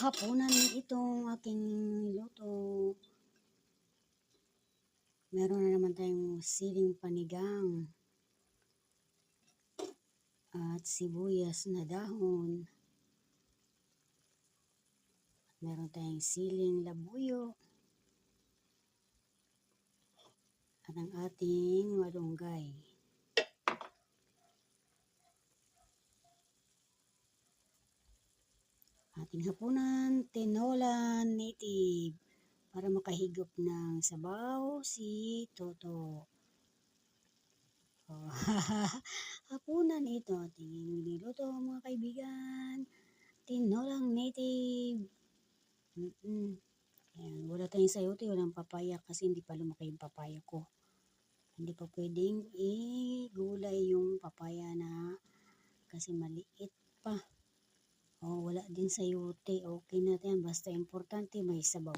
hapunan itong aking luto. Meron na naman tayong siling panigang at sibuyas na dahon. Meron tayong siling labuyo at ang ating malunggay. Ating hapunan, tinola native para makahigop ng sabaw si Toto. Oh, hapunan ito ating niluto mga kaibigan. Tinolang native. Mm-mm. Ayan, wala tayong sayote, walang papaya kasi hindi pa lumaki yung papaya ko. Hindi pa pwedeng igulay yung papaya na kasi maliit pa. Oh, wala din sayote. Okay na yan. Basta importante may sabaw.